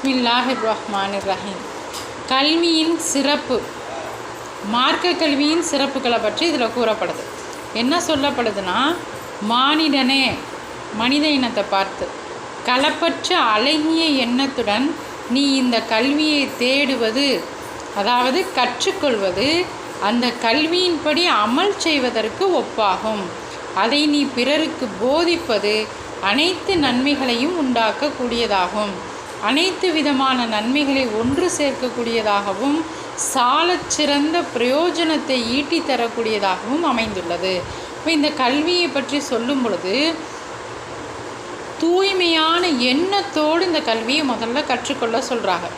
பிஸ்மில்லாஹிர் ரஹ்மான் ரஹீம் கல்வியின் சிறப்பு மார்க்க கல்வியின் சிறப்புகளை பற்றி இதில் கூறப்படுது. என்ன சொல்லப்படுதுன்னா மானிடனே மனித இனத்தை பார்த்து களப்பற்ற அழகிய எண்ணத்துடன் நீ இந்த கல்வியை தேடுவது அதாவது கற்றுக்கொள்வது அந்த கல்வியின்படி அமல் செய்வதற்கு ஒப்பாகும். அதை நீ பிறருக்கு போதிப்பது அனைத்து நன்மைகளையும் உண்டாக்கக்கூடியதாகும். அனைத்து விதமான நன்மைகளை ஒன்று சேர்க்கக்கூடியதாகவும் சாலச்சிறந்த பிரயோஜனத்தை ஈட்டி தரக்கூடியதாகவும் அமைந்துள்ளது. இப்போ இந்த கல்வியை பற்றி சொல்லும் பொழுது தூய்மையான எண்ணத்தோடு இந்த கல்வியை முதல்ல கற்றுக்கொள்ள சொல்கிறாங்க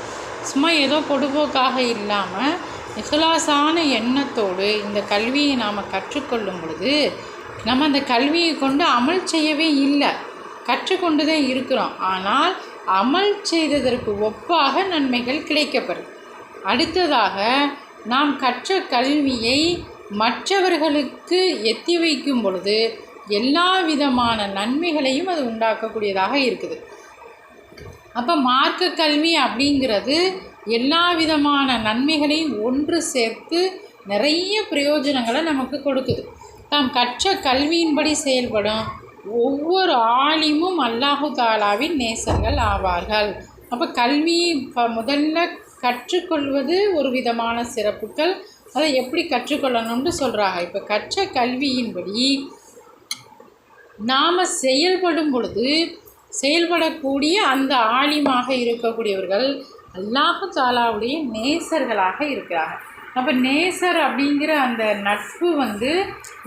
சும்மா ஏதோ பொடுபோக்காக இல்லாமல் நிகலாசான எண்ணத்தோடு இந்த கல்வியை நாம் கற்றுக்கொள்ளும் பொழுது நம்ம அந்த கல்வியை கொண்டு அமல் செய்யவே இல்லை. கற்றுக்கொண்டு தான் இருக்கிறோம். ஆனால் அமல் செய்ததற்கு ஒப்பாக நன்மைகள் கிடைக்கப்பெறும். அடுத்ததாக நாம் கற்ற கல்வியை மற்றவர்களுக்கு எத்தி வைக்கும் பொழுது எல்லா விதமான நன்மைகளையும் அது உண்டாக்கக்கூடியதாக இருக்குது. அப்போ மார்க்க கல்வி அப்படிங்கிறது எல்லா விதமான நன்மைகளையும் ஒன்று சேர்த்து நிறைய பிரயோஜனங்களை நமக்கு கொடுக்குது. தாம் கற்ற கல்வியின்படி செயல்படும் ஒவ்வொரு ஆலிமும் அல்லாஹு தாலாவின் நேசர்கள் ஆவார்கள். அப்போ கல்வி இப்போ முதல்ல கற்றுக்கொள்வது ஒரு விதமான சிறப்புகள். அதை எப்படி கற்றுக்கொள்ளணும்னு சொல்கிறாங்க இப்போ கற்ற கல்வியின்படி நாம் செயல்படும் பொழுது செயல்படக்கூடிய அந்த ஆலிமாக இருக்கக்கூடியவர்கள் அல்லாஹு தாலாவுடைய நேசர்களாக இருக்கிறாங்க. அப்போ நேசர் அப்படிங்கிற அந்த நட்பு வந்து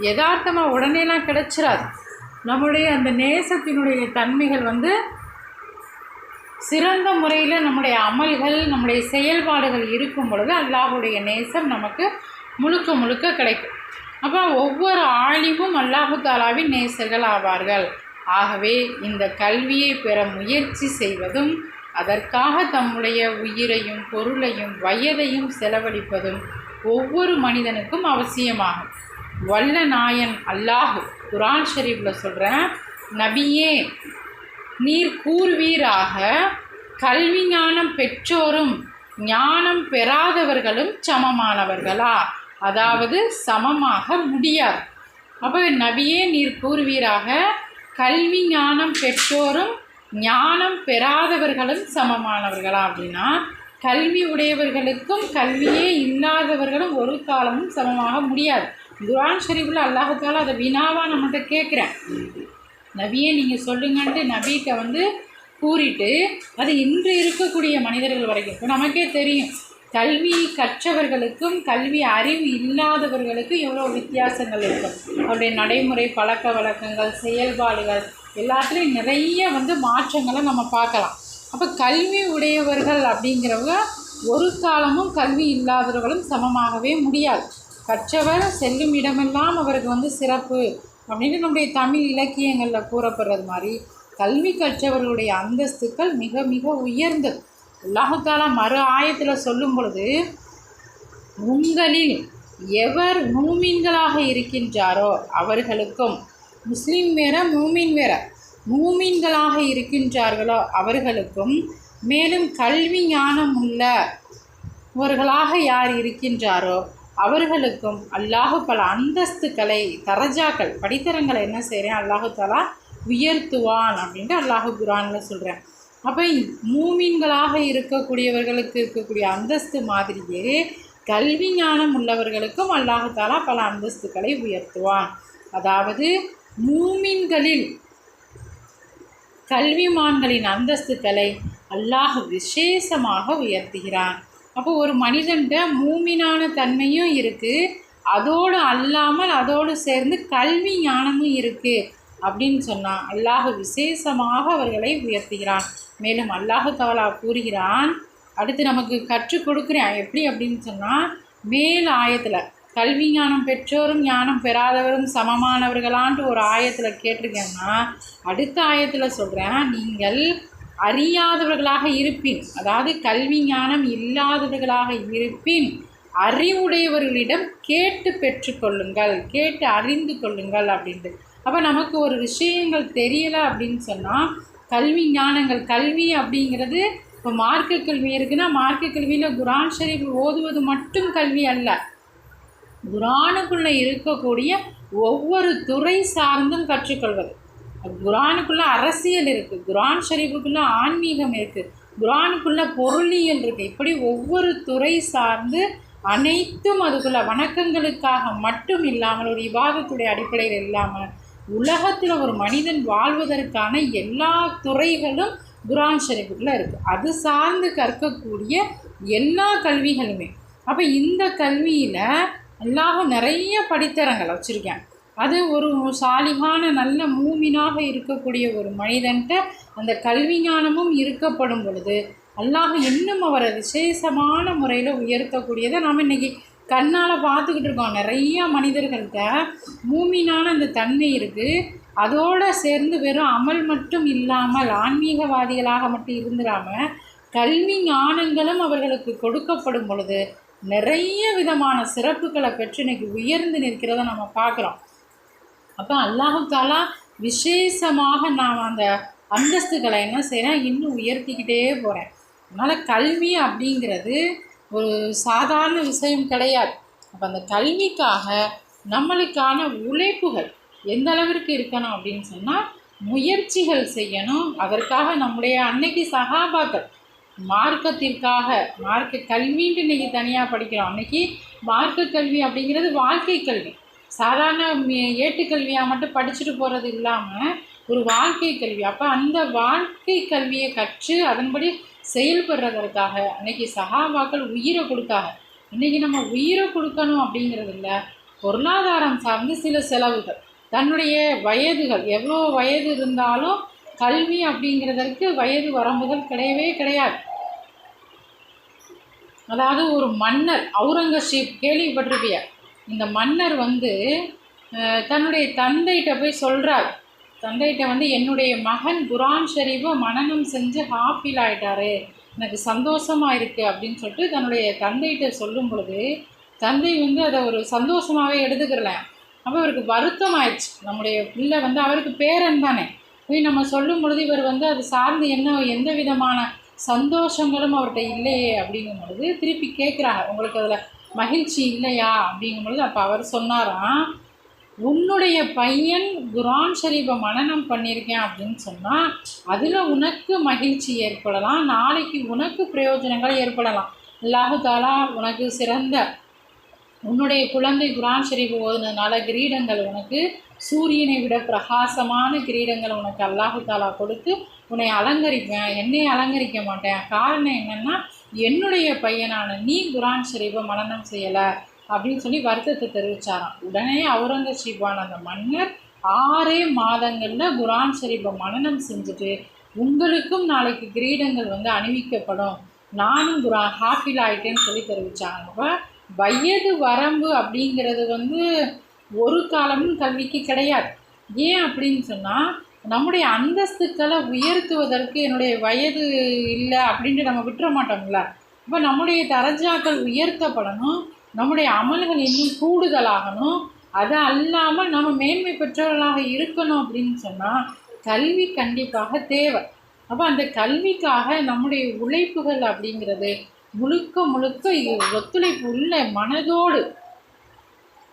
யதார்த்தமாக உடனேலாம் கிடச்சிடாது நம்முடைய அந்த நேசத்தினுடைய தன்மைகள் வந்து சிறந்த முறையில் நம்முடைய அமல்கள் நம்முடைய செயல்பாடுகள் இருக்கும் பொழுது அல்லாஹுடைய நேசம் நமக்கு முழுக்க முழுக்க கிடைக்கும். அப்போ ஒவ்வொரு ஆழிவும் அல்லாஹு தாலாவின் நேசர்கள் ஆவார்கள். ஆகவே இந்த கல்வியை பெற முயற்சி செய்வதும் அதற்காக தம்முடைய உயிரையும் பொருளையும் வயதையும் செலவழிப்பதும் ஒவ்வொரு மனிதனுக்கும் அவசியமாகும். வல்ல நாயன் அல்லாஹு. குரான் ஷரீஃபில் சொல்கிறேன் நபியே நீர் கூறுவீராக கல்வி ஞானம் பெற்றோரும் ஞானம் பெறாதவர்களும் சமமானவர்களா? அதாவது சமமாக முடியாது. அப்போ நபியே நீர் கூறுவீராக கல்வி ஞானம் பெற்றோரும் ஞானம் பெறாதவர்களும் சமமானவர்களா அப்படின்னா கல்வி உடையவர்களுக்கும் கல்வியே இல்லாதவர்களும் ஒரு காலமும் சமமாக முடியாது. குரான் ஷரீஃபில் அல்லாஹால அதை வினாவாக நம்மகிட்ட கேட்குறேன். நபியே நீங்கள் சொல்லுங்கன்ட்டு நபிகிட்ட வந்து கூறிட்டு அது இன்று இருக்கக்கூடிய மனிதர்கள் வரைக்கும் இப்போ நமக்கே தெரியும் கல்வி கற்றவர்களுக்கும் கல்வி அறிவு இல்லாதவர்களுக்கும் எவ்வளோ வித்தியாசங்கள் இருக்கும். அவருடைய நடைமுறை பழக்க வழக்கங்கள் செயல்பாடுகள் எல்லாத்துலேயும் நிறைய வந்து மாற்றங்களை நம்ம பார்க்கலாம். அப்போ கல்வி உடையவர்கள் அப்படிங்கிறவங்க ஒரு காலமும் கல்வி இல்லாதவர்களும் சமமாகவே முடியாது. கற்றவர் செல்லும் இடமெல்லாம் அவருக்கு வந்து சிறப்பு அப்படின்னு நம்முடைய தமிழ் இலக்கியங்களில் கூறப்படுறது மாதிரி கல்வி கற்றவர்களுடைய அந்தஸ்துக்கள் மிக மிக உயர்ந்தது உலகத்தால் மறு ஆயத்தில் சொல்லும் பொழுது உங்களில் எவர் மூமீன்களாக இருக்கின்றாரோ அவர்களுக்கும் முஸ்லீம் வேற மூமின் வேற மூமீன்களாக இருக்கின்றார்களோ அவர்களுக்கும் மேலும் கல்வி ஞானம் உள்ளவர்களாக யார் இருக்கின்றாரோ அவர்களுக்கும் அல்லாஹு பல அந்தஸ்துக்களை தரஜாக்கள் படித்தரங்களை என்ன செய்கிறேன் அல்லாஹு தாலா உயர்த்துவான் அப்படின்ட்டு அல்லாஹு குரானில் சொல்கிறேன் அப்போ மூமீன்களாக இருக்கக்கூடியவர்களுக்கு இருக்கக்கூடிய அந்தஸ்து மாதிரியே கல்வி ஞானம் உள்ளவர்களுக்கும் அல்லாஹு தாலா பல அந்தஸ்துக்களை உயர்த்துவான். அதாவது மூமின்களில் கல்விமான்களின் அந்தஸ்துக்களை அல்லாஹ் விசேஷமாக உயர்த்துகிறான். அப்போ ஒரு மனிதன்கிட்ட மூமினான தன்மையும் இருக்குது அதோடு அல்லாமல் அதோடு சேர்ந்து கல்வி ஞானமும் இருக்குது அப்படின்னு சொன்னால் அல்லாஹ் விசேஷமாக அவர்களை உயர்த்துகிறான். மேலும் அல்லாஹு தாலா கூறுகிறான் அடுத்து நமக்கு கற்றுக் கொடுக்குறேன். எப்படி அப்படின்னு சொன்னால் மேல் ஆயத்தில் கல்வி ஞானம் பெற்றோரும் ஞானம் பெறாதவரும் சமமானவர்களான்ட்டு ஒரு ஆயத்தில் கேட்டிருக்கேன்னா அடுத்த ஆயத்தில் சொல்கிறேன் நீங்கள் அறியாதவர்களாக இருப்பின் அதாவது கல்வி ஞானம் இல்லாதவர்களாக இருப்பின் அறிவுடையவர்களிடம் கேட்டு பெற்றுக்கொள்ளுங்கள் கேட்டு அறிந்து கொள்ளுங்கள் அப்படின்ட்டு. அப்போ நமக்கு ஒரு விஷயங்கள் தெரியலை அப்படின்னு சொன்னால் கல்வி ஞானங்கள் கல்வி அப்படிங்கிறது இப்போ மார்க்க கல்வி இருக்குன்னா மார்க்க கல்வியில் குரான் ஷரீஃப் ஓதுவது மட்டும் கல்வி அல்ல. குரானுக்குள்ளே இருக்கக்கூடிய ஒவ்வொரு துறை சார்ந்தும் கற்றுக்கொள்வது. குரானுக்குள்ளே அரசியல் இருக்குது குரான் ஷரீஃபுக்குள்ளே ஆன்மீகம் இருக்குது குரானுக்குள்ளே பொருளியல் இருக்குது இப்படி ஒவ்வொரு துறை சார்ந்து அனைத்தும் அதுக்குள்ள வணக்கங்களுக்காக மட்டும் இல்லாமல் ஒரு விவாதத்துடைய அடிப்படையில் இல்லாமல் உலகத்தில் ஒரு மனிதன் வாழ்வதற்கான எல்லா துறைகளும் குரான் ஷரீஃபுக்குள்ளே இருக்குது அது சார்ந்து கற்கக்கூடிய எல்லா கல்விகளுமே. அப்போ இந்த கல்வியில் எல்லாம் நிறைய படித்தரங்களை வச்சுருக்கேன் அது ஒரு சாலிகான நல்ல மூமினாக இருக்கக்கூடிய ஒரு மனிதன்ட்ட அந்த கல்வி ஞானமும் இருக்கப்படும் பொழுது அல்லாஹ் இன்னும் அவரை விசேஷமான முறையில் உயர்த்தக்கூடியதை நாம் இன்றைக்கி கண்ணால் பார்த்துக்கிட்டு இருக்கோம். நிறையா மனிதர்கள்ட்ட மூமினான அந்த தன்மை இருக்குது அதோடு சேர்ந்து வெறும் அமல் மட்டும் இல்லாமல் ஆன்மீகவாதிகளாக மட்டும் இருந்துடாமல் கல்வி ஞானங்களும் அவர்களுக்கு கொடுக்கப்படும் பொழுது நிறைய விதமான சிறப்புகளை பெற்று இன்றைக்கி உயர்ந்து நிற்கிறத நம்ம பார்க்குறோம். அப்போ அல்லாஹு தாலா விசேஷமாக நான் அந்த அந்தஸ்துகளை என்ன செய்கிறேன் இன்னும் உயர்த்திக்கிட்டே போகிறேன் அதனால் கல்வி அப்படிங்கிறது ஒரு சாதாரண விஷயம் கிடையாது. அப்போ அந்த கல்விக்காக நம்மளுக்கான உழைப்புகள் எந்த அளவிற்கு இருக்கணும் அப்படின்னு சொன்னால் முயற்சிகள் செய்யணும். அதற்காக நம்முடைய அன்னைக்கு சகாபாக்கள் மார்க்கத்திற்காக மார்க்க கல்வின்ட்டு இன்றைக்கி தனியாக படிக்கிறோம். அன்னைக்கு மார்க்க கல்வி அப்படிங்கிறது வாழ்க்கை கல்வி. சாதாரண ஏட்டுக்கல்வியாக மட்டும் படிச்சுட்டு போகிறது இல்லாமல் ஒரு வாழ்க்கை கல்வி. அப்போ அந்த வாழ்க்கை கல்வியை கற்று அதன்படி செயல்படுறதற்காக அன்னைக்கு சகாபாக்கள் உயிரை கொடுத்தாங்க. இன்றைக்கி நம்ம உயிரை கொடுக்கணும் அப்படிங்கிறது இல்லை பொருளாதாரம் சார்ந்து சில செலவுகள் தன்னுடைய வயதுகள் எவ்வளோ வயது இருந்தாலும் கல்வி அப்படிங்கிறதற்கு வயது வரம்புகள் கிடையவே கிடையாது. அதாவது ஒரு மன்னர் அவுரங்கசீப் கேள்விப்பட்டிருப்பிய? இந்த மன்னர் வந்து தன்னுடைய தந்தைகிட்ட போய் சொல்கிறார் தந்தைகிட்ட வந்து என்னுடைய மகன் குரான் ஷரீஃபை மனநம் செஞ்சு ஹாஃபில் ஆகிட்டாரு எனக்கு சந்தோஷமாக இருக்குது அப்படின்னு சொல்லிட்டு தன்னுடைய தந்தைகிட்ட சொல்லும் பொழுது தந்தை வந்து அதை ஒரு சந்தோஷமாகவே எடுத்துக்கிறல அப்போ அவருக்கு வருத்தம் ஆயிடுச்சு நம்முடைய பிள்ளை வந்து அவருக்கு பேரன் தானே. போய் நம்ம சொல்லும் பொழுது இவர் வந்து அது சார்ந்து என்ன எந்த விதமான சந்தோஷங்களும் அவர்கிட்ட இல்லையே. அப்படிங்கும் பொழுது திருப்பி கேட்குறாங்க உங்களுக்கு அதில் மகிழ்ச்சி இல்லையா? அப்படிங்கும் பொழுது அப்போ அவர் சொன்னாராம் உன்னுடைய பையன் குரான் ஷரீஃபை மனநம் பண்ணியிருக்கேன் அப்படின்னு சொன்னால் அதில் உனக்கு மகிழ்ச்சி ஏற்படலாம் நாளைக்கு உனக்கு பிரயோஜனங்கள் ஏற்படலாம். அல்லாஹு தாலா உனக்கு சிறந்த உன்னுடைய குழந்தை குரான் ஷரீஃப் ஓதுனதுனால கிரீடங்கள் உனக்கு சூரியனை விட பிரகாசமான கிரீடங்கள் உனக்கு அல்லாஹு தாலா கொடுத்து உன்னை அலங்கரிப்பேன் என்னை அலங்கரிக்க மாட்டேன். காரணம் என்னென்னா என்னுடைய பையனான நீ குரான் ஷெரீஃபை மனநம் செய்யலை அப்படின்னு சொல்லி வருத்தத்தை தெரிவித்தாராம் உடனே அவுரங்கசீபான அந்த மன்னர் ஆறே மாதங்களில் குரான் ஷரீஃபை மனநம் செஞ்சுட்டு உங்களுக்கும் நாளைக்கு கிரீடங்கள் வந்து அணிவிக்கப்படும். நானும் குரா ஹாப்பியில் ஆகிட்டேன்னு சொல்லி தெரிவித்தாங்க அப்போ வயது வரம்பு அப்படிங்கிறது வந்து ஒரு காலமும் கல்விக்கு கிடையாது. ஏன் அப்படின்னு சொன்னால் நம்முடைய அந்தஸ்துக்களை உயர்த்துவதற்கு என்னுடைய வயது இல்லை அப்படின்ட்டு நம்ம விட்டுற மாட்டோம்ல. இப்போ நம்முடைய தரஜாக்கள் உயர்த்தப்படணும். நம்முடைய அமல்கள் இன்னும் கூடுதலாகணும். அது அல்லாமல் நம்ம மேன்மை பெற்றவர்களாக இருக்கணும் அப்படின்னு சொன்னால் கல்வி கண்டிப்பாக தேவை. அப்போ அந்த கல்விக்காக நம்முடைய உழைப்புகள் அப்படிங்கிறது முழுக்க முழுக்க ஒத்துழைப்பு உள்ள மனதோடு.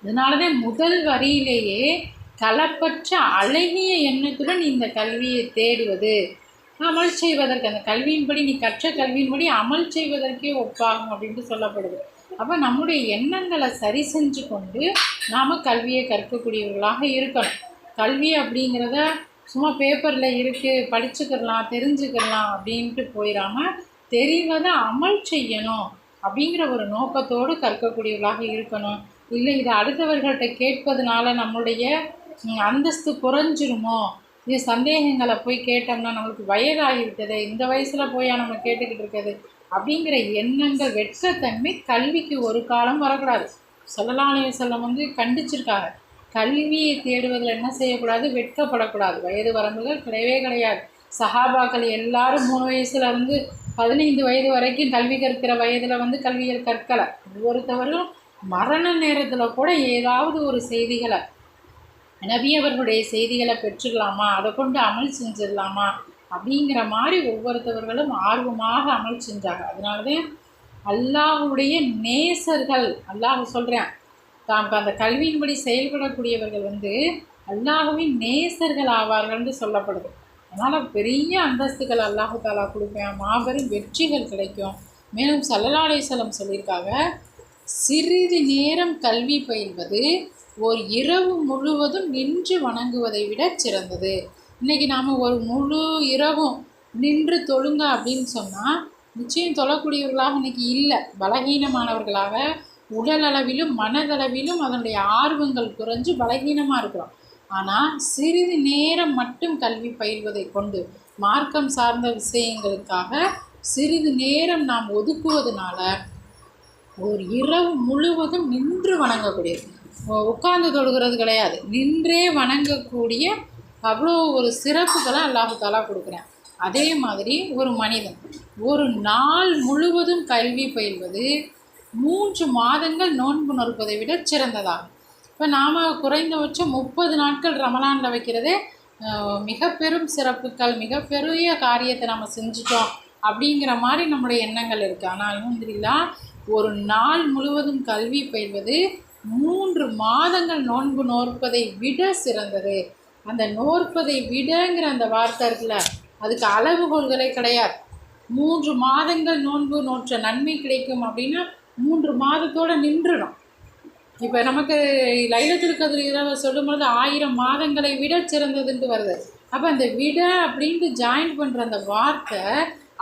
இதனாலதான் முதல் வரியிலேயே கலப்பற்ற அழகிய எண்ணத்துடன் இந்த கல்வியை தேடுவது. அமல் செய்வதற்கு அந்த கல்வியின்படி நீ கற்ற கல்வியின்படி அமல் செய்வதற்கே ஒப்பாகும் அப்படின்ட்டு சொல்லப்படுது. அப்போ நம்முடைய எண்ணங்களை சரி செஞ்சு கொண்டு நாம் கல்வியை கற்கக்கூடியவர்களாக இருக்கணும். கல்வி அப்படிங்கிறத சும்மா பேப்பரில் இருக்குது படிச்சுக்கிடலாம் தெரிஞ்சுக்கிடலாம் அப்படின்ட்டு போயிடாமல் தெரிவதை அமல் செய்யணும் அப்படிங்கிற ஒரு நோக்கத்தோடு கற்கக்கூடியவர்களாக இருக்கணும். இல்லை இதை அடுத்தவர்கள்ட்ட கேட்பதனால நம்மளுடைய அந்தஸ்து குறைஞ்சிருமோ? இது சந்தேகங்களை போய் கேட்டோம்னா நம்மளுக்கு வயதாகிவிட்டது. இந்த வயசில் போய் நம்ம கேட்டுக்கிட்டு இருக்கிறது? அப்படிங்கிற எண்ணங்கள் வெற்றத்தன்மை கல்விக்கு ஒரு காலம் வரக்கூடாது. சொல்லலாலய செல்லம் வந்து கண்டிச்சிருக்காங்க. கல்வியை தேடுவதில் என்ன செய்யக்கூடாது? வெட்கப்படக்கூடாது. வயது வரம்புகள் கிடையவே கிடையாது. சஹாபாக்கள் எல்லாரும் மூணு வயசுல இருந்து பதினைந்து வயது வரைக்கும் கல்வி கற்கிற வயதில் வந்து கல்வியல் கற்கலை. ஒவ்வொருத்தவரும் மரண நேரத்தில் கூட ஏதாவது ஒரு செய்திகளை நபி அவர்களுடைய செய்திகளை பெற்றுக்கலாமா? அதை கொண்டு அமல் செஞ்சிடலாமா? அப்படிங்கிற மாதிரி ஒவ்வொருத்தவர்களும் ஆர்வமாக அமல் செஞ்சாங்க அதனால தான் அல்லாஹுடைய நேசர்கள் அல்லாஹ் சொல்கிறேன் தாம் அந்த கல்வியின்படி செயல்படக்கூடியவர்கள் வந்து அல்லாஹுவின் நேசர்கள் ஆவார்கள்னு சொல்லப்படுது. அதனால் பெரிய அந்தஸ்துகள் அல்லாஹு தாலா கொடுப்பேன். மாபெரும் வெற்றிகள் கிடைக்கும். மேலும் சல்லலாலேசலம் சொல்லியிருக்காங்க சிறிது நேரம் கல்வி பயில்வது ஒரு இரவு முழுவதும் நின்று வணங்குவதை விட சிறந்தது. இன்றைக்கி நாம் ஒரு முழு இரவும் நின்று தொழுங்க அப்படின்னு சொன்னால் நிச்சயம் தொழக்கூடியவர்களாக இன்றைக்கி இல்லை. பலகீனமானவர்களாக உடல் அளவிலும் மனதளவிலும் அதனுடைய ஆர்வங்கள் குறைஞ்சு பலகீனமாக இருக்கிறோம் ஆனால் சிறிது நேரம் மட்டும் கல்வி பயில்வதை கொண்டு மார்க்கம் சார்ந்த விஷயங்களுக்காக சிறிது நேரம் நாம் ஒதுக்குவதனால ஒரு இரவு முழுவதும் நின்று வணங்கக்கூடியது. உட்கார்ந்து தொழுகிறது கிடையாது. நின்றே வணங்கக்கூடிய அவ்வளோ ஒரு சிறப்புகளை அல்லாஹு தாலா கொடுக்குறேன். அதே மாதிரி ஒரு மனிதன் ஒரு நாள் முழுவதும் கல்வி பயில்வது மூன்று மாதங்கள் நோன்பு நொறுப்பதை விட சிறந்ததாகும் இப்போ நாம் குறைந்தபட்சம் முப்பது நாட்கள் ரமலானில் வைக்கிறதே மிகப்பெரும் மிக பெரும் சிறப்புகள் மிகப்பெரிய காரியத்தை நம்ம செஞ்சுட்டோம் அப்படிங்கிற மாதிரி நம்முடைய எண்ணங்கள் இருக்குது ஆனால் அல்ஹம்துலில்லா ஒரு நாள் முழுவதும் கல்வி பயில்வது மூன்று மாதங்கள் நோன்பு நோற்பதை விட சிறந்தது. அந்த நோற்பதை விடங்கிற அந்த வார்த்தை இருக்குல்ல அதுக்கு அளவுகோல்களே கிடையாது. மூன்று மாதங்கள் நோன்பு நோற்ற நன்மை கிடைக்கும் அப்படின்னா மூன்று மாதத்தோடு நின்றுடும். இப்போ நமக்கு லைலத்தில் கதிர் இரவு சொல்லும்பொழுது ஆயிரம் மாதங்களை விட சிறந்ததுன்ட்டு வருது. அப்போ அந்த விட அப்படின்ட்டு ஜாயின் பண்ணுற அந்த வார்த்தை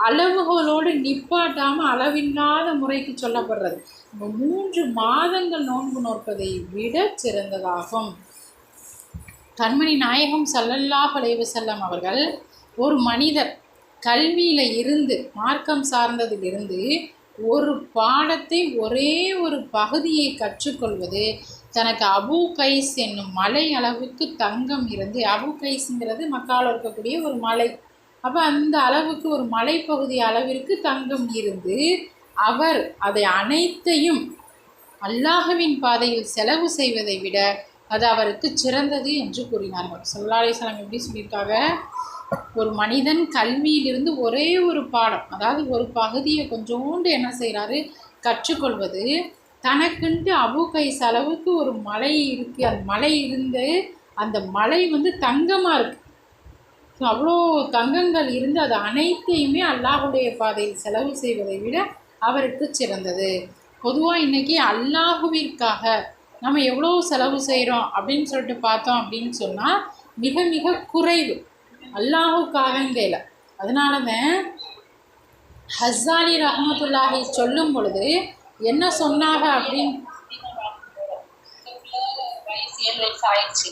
அளவுகளோடு நிப்பாட்டாமல் அளவில்லாத முறைக்கு சொல்லப்படுறது. மூன்று மாதங்கள் நோன்பு நோற்பதை விட சிறந்ததாகும். கண்மணி நாயகம் ஸல்லல்லாஹு அலைஹி செல்லம் அவர்கள் ஒரு மனிதர் கல்வியில் இருந்து மார்க்கம் சார்ந்ததிலிருந்து ஒரு பாடத்தை ஒரே ஒரு பகுதியை கற்றுக்கொள்வது தனக்கு அபு கைஸ் என்னும் மலை அளவுக்கு தங்கம் இருந்து அபு கைஸ்ங்கிறது மக்கால் இருக்கக்கூடிய ஒரு மலை. அப்போ அந்த அளவுக்கு ஒரு மலைப்பகுதி அளவிற்கு தங்கம் இருந்து அவர் அதை அனைத்தையும் அல்லாஹவின் பாதையில் செலவு செய்வதை விட அது அவருக்கு சிறந்தது என்று கூறினார்கள். ஸல்லல்லாஹு எப்படி சொல்லியிருக்காங்க? ஒரு மனிதன் கல்வியிலிருந்து ஒரே ஒரு பாடம் அதாவது ஒரு பகுதியை கொஞ்சோண்டு என்ன செய்கிறாரு கற்றுக்கொள்வது. தனக்குன்ட்டு அபு கைஸ் அளவுக்கு ஒரு மலை இருக்குது அந்த மலை இருந்து அந்த மலை வந்து தங்கமாக இருக்குது ஸோ அவ்வளோ தங்கங்கள் இருந்து அது அனைத்தையுமே அல்லாஹுடைய பாதையில் செலவு செய்வதை விட அவருக்கு சிறந்தது. பொதுவாக இன்றைக்கி அல்லாஹுவிற்காக நம்ம எவ்வளோ செலவு செய்கிறோம் அப்படின்னு சொல்லிட்டு பார்த்தோம் அப்படின்னு சொன்னால் மிக மிக குறைவு. அல்லாஹுக்காகங்கையில் அதனால தான் ஹஸ்ஸாலி ரஹமத்துல்லாஹி சொல்லும் பொழுது என்ன சொன்னாங்க அப்படின்னு ஆயிடுச்சு.